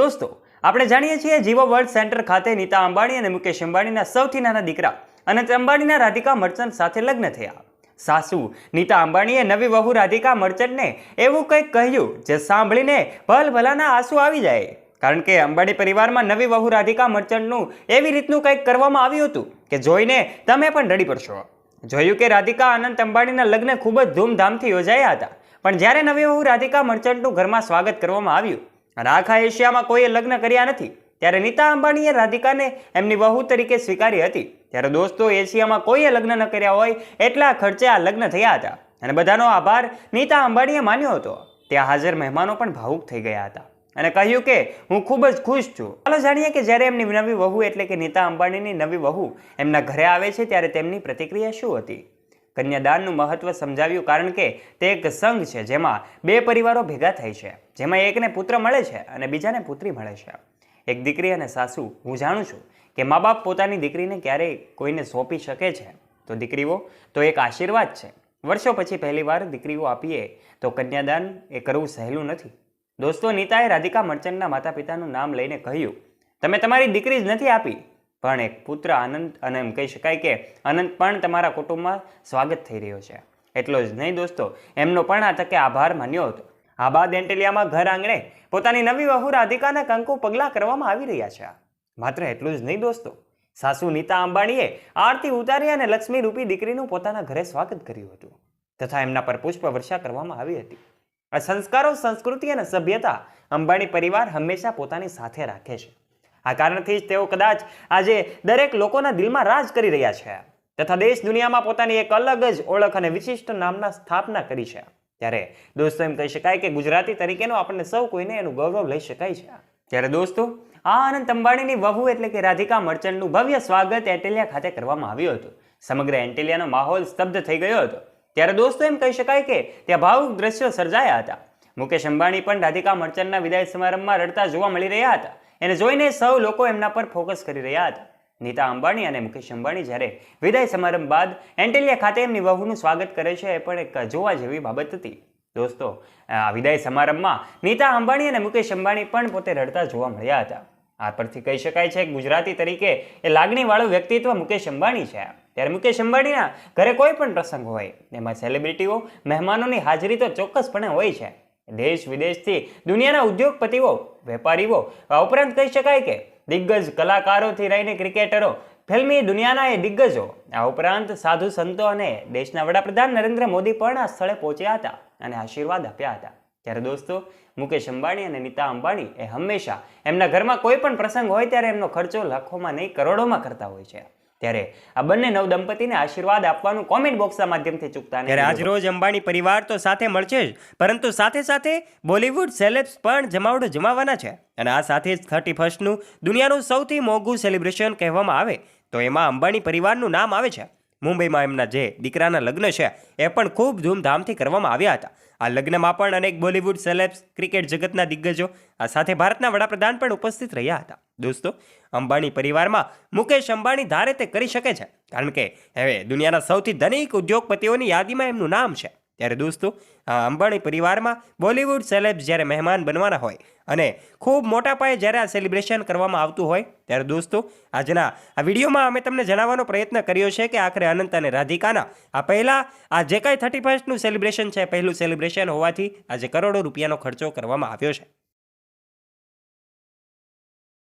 દોસ્તો, આપણે જાણીએ છીએ જીવો વર્લ્ડ સેન્ટર ખાતે નીતા અંબાણી અને મુકેશ અંબાણીના સૌથી નાના દીકરા અનંત અંબાણીના રાધિકા મર્ચન્ટ સાથે લગ્ન થયા. સાસુ, નીતા અંબાણીએ નવી વહુ રાધિકા મર્ચન્ટને એવું કંઈક કહ્યું જે સાંભળીને ભલભલાના આંસુ આવી જાય. કારણ કે અંબાણી પરિવારમાં નવી વહુ રાધિકા મર્ચન્ટનું એવી રીતનું કંઈક કરવામાં આવ્યું હતું કે જોઈને તમે પણ રડી પડશો. જોયું કે રાધિકા અનંત અંબાણીના લગ્ન ખૂબ જ ધૂમધામથી યોજાયા હતા. પણ જ્યારે નવી વહુ રાધિકા મર્ચન્ટનું ઘરમાં સ્વાગત કરવામાં આવ્યું આખા એશિયામાં કોઈએ લગ્ન કર્યા નથી, ત્યારે નીતા અંબાણીએ રાધિકાને એમની વહુ તરીકે સ્વીકારી હતી. ત્યારે દોસ્તો એશિયામાં કોઈએ લગ્ન ન કર્યા હોય, એટલા ખર્ચે આ લગ્ન થયા હતા. અને બધાનો આભાર નીતા અંબાણીએ માન્યો હતો. ત્યાં હાજર મહેમાનો પણ ભાવુક થઈ ગયા હતા. અને કહ્યું કે, હું ખૂબ જ ખુશ છું. ચાલો જાણીએ કે જ્યારે એમની નવી વહુ એટલે કે નીતા અંબાણીની નવી વહુ એમના ઘરે આવે છે, ત્યારે તેમની પ્રતિક્રિયા શું હતી? કન્યાદાનનું મહત્વ સમજાવ્યું કારણ કે તે એક સંઘ છે જેમાં બે પરિવારો ભેગા થાય છે. જેમાં એકને પુત્ર મળે છે અને બીજાને પુત્રી મળે છે. એક દીકરી અને સાસુ, હું જાણું છું કે મા બાપ પોતાની દીકરીને ક્યારેય કોઈને સોંપી શકે છે? તો દીકરીઓ, તો એક આશીર્વાદ છે. વર્ષો પછી પહેલીવાર દીકરીઓ આપીએ તો કન્યાદાન એ કરવું સહેલું નથી. દોસ્તો, નીતાએ રાધિકા મર્ચન્ટના માતા પિતાનું નામ લઈને કહ્યું, તમે તમારી દીકરી જ નથી આપી. પણ એક પુત્ર આનંદ અને એમ કહી શકાય કે અનંત પણ તમારા કુટુંબમાં સ્વાગત થઈ રહ્યો છે. એટલો જ નહીં દોસ્તો, એમનો પણ આ તકે આભાર માન્યો હતો. આ બાદ એન્ટેલિયામાં ઘર આંગણે પોતાની નવી વહુ રાધિકાના કંકુ પગલાં કરવામાં આવી રહ્યા છે. માત્ર એટલું જ નહીં દોસ્તો, સાસુ નીતા અંબાણીએ આરતી ઉતારી અને લક્ષ્મી રૂપી દીકરીનું પોતાના ઘરે સ્વાગત કર્યું હતું, તથા એમના પર પુષ્પ વર્ષા કરવામાં આવી હતી. આ સંસ્કારો, સંસ્કૃતિ અને સભ્યતા અંબાણી પરિવાર હંમેશા પોતાની સાથે રાખે છે. આ કારણથી જ તેઓ કદાચ આજે દરેક લોકોના દિલમાં રાજ કરી રહ્યા છે. તથા દેશ દુનિયામાં પોતાની એક અલગ જ ઓળખ અને વિશિષ્ટ નામના સ્થાપના કરી છે. ત્યારે દોસ્તો એમ કહી શકાય કે ગુજરાતી તરીકેનો આપણને સૌ કોઈને એનું ગૌરવ લઈ શકાય છે. ત્યારે દોસ્તો, આ અનંત અંબાણીની વહુ એટલે કે રાધિકા મર્ચન્ટનું ભવ્ય સ્વાગત એન્ટેલિયા ખાતે કરવામાં આવ્યું હતું. સમગ્ર એન્ટેલિયાનો માહોલ સ્તબ્ધ થઈ ગયો હતો. ત્યારે દોસ્તો એમ કહી શકાય કે ત્યાં ભાવુક દ્રશ્યો સર્જાયા હતા. મુકેશ અંબાણી પણ રાધિકા મર્ચન્ટના વિદાય સમારંભમાં રડતા જોવા મળી રહ્યા હતા. એને જોઈને સૌ લોકો એમના પર ફોકસ કરી રહ્યા હતા. નીતા અંબાણી અને મુકેશ અંબાણી જ્યારે વિદાય સમારંભ બાદ એન્ટેલિયા ખાતે એમની વહુનું સ્વાગત કરે છે, એ પણ એક જોવા જેવી બાબત હતી. દોસ્તો, આ વિદાય સમારંભમાં નીતા અંબાણી અને મુકેશ અંબાણી પણ પોતે રડતા જોવા મળ્યા હતા. આ પરથી કહી શકાય છે કે ગુજરાતી તરીકે એ લાગણીવાળું વ્યક્તિત્વ મુકેશ અંબાણી છે. ત્યારે મુકેશ અંબાણીના ઘરે કોઈ પણ પ્રસંગ હોય, એમાં સેલિબ્રિટીઓ મહેમાનોની હાજરી તો ચોક્કસપણે હોય છે. દેશ વિદેશથી દુનિયાના ઉદ્યોગપતિઓ, વેપારીઓ, આ ઉપરાંત કહી શકાય કે દિગ્ગજ કલાકારોથી રહીને ક્રિકેટરો, ફિલ્મી દુનિયાના એ દિગ્ગજો. આ ઉપરાંત સાધુ સંતો અને દેશના વડાપ્રધાન નરેન્દ્ર મોદી પણ આ સ્થળે પહોંચ્યા હતા અને આશીર્વાદ આપ્યા હતા. ત્યારે દોસ્તો, મુકેશ અંબાણી અને નીતા અંબાણી એ હંમેશા એમના ઘરમાં કોઈ પણ પ્રસંગ હોય ત્યારે એમનો ખર્ચો લાખોમાં નહીં, કરોડોમાં કરતા હોય છે. ત્યારે આ બંને નવ દંપતીને આશીર્વાદ આપવાનું કોમેન્ટ બોક્સના માધ્યમથી ચૂકતા ત્યારે આજ રોજ અંબાણી પરિવાર તો સાથે મળશે જ પરંતુ સાથે સાથે બોલિવૂડ સેલેબ્સ પણ જમાવડો જમાવાના છે. અને આ સાથે જ થર્ટી ફર્સ્ટનું દુનિયાનું સૌથી મોંઘું સેલિબ્રેશન કહેવામાં આવે તો એમાં અંબાણી પરિવારનું નામ આવે છે. મુંબઈમાં એમના જે દીકરાના લગ્ન છે, એ પણ ખૂબ ધૂમધામથી કરવામાં આવ્યા હતા. આ લગ્નમાં પણ અનેક બોલિવૂડ સેલેબ્સ, ક્રિકેટ જગતના દિગ્ગજો, આ સાથે ભારતના વડાપ્રધાન પણ ઉપસ્થિત રહ્યા હતા. દોસ્તો, અંબાણી પરિવારમાં મુકેશ અંબાણી ધારે તે કરી શકે છે. કારણ કે હવે દુનિયાના સૌથી ધનિક ઉદ્યોગપતિઓની યાદીમાં એમનું નામ છે. ત્યારે દોસ્તો આ અંબાણી પરિવારમાં બોલિવૂડ સેલેબ્સ જ્યારે મહેમાન બનવાના હોય અને ખૂબ મોટા પાયે જ્યારે આ સેલિબ્રેશન કરવામાં આવતું હોય ત્યારે દોસ્તો, આજના આ વિડીયોમાં અમે તમને જણાવવાનો પ્રયત્ન કર્યો છે કે આખરે અનંત અને રાધિકાના આ પહેલાં, આ જે કાંઈ થર્ટી ફર્સ્ટનું સેલિબ્રેશન છે, પહેલું સેલિબ્રેશન હોવાથી આજે કરોડો રૂપિયાનો ખર્ચો કરવામાં આવ્યો છે.